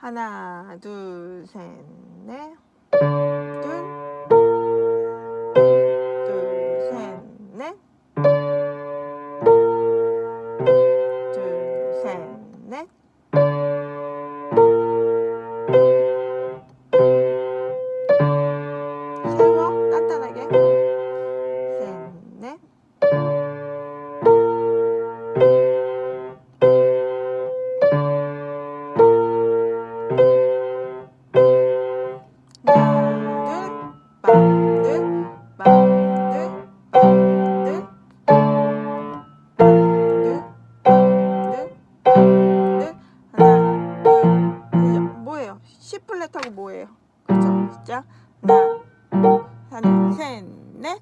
하나, 둘, 셋, 넷. 시작. 하나, 하나, 셋, 넷.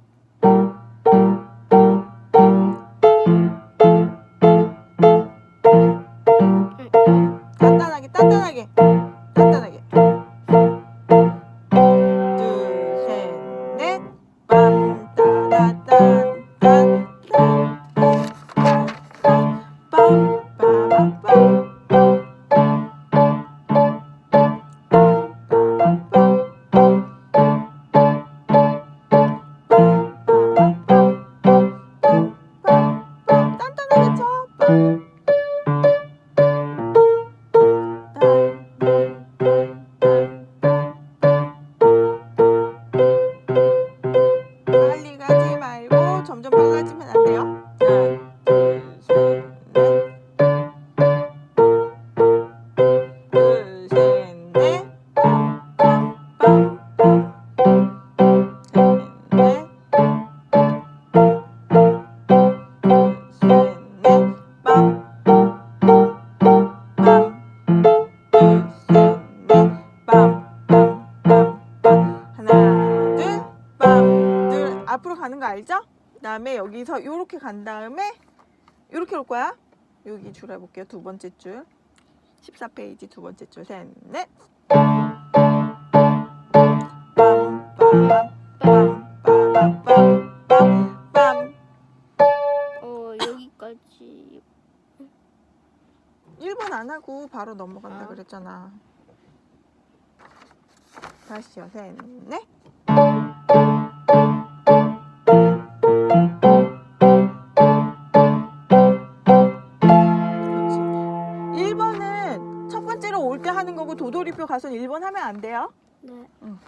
the top. 앞으로 가는 거 알죠? 그 다음에 여기서 요렇게 간 다음에 요렇게 올 거야. 여기 줄 해볼게요. 두 번째 줄. 14페이지 두 번째 줄. 셋, 넷. 어 여기까지 1번 안 하고 바로 넘어간다 아. 그랬잖아. 다시요. 셋, 넷. 올 때 하는 거고 도돌이표 가서 1번 하면 안 돼요. 네 응.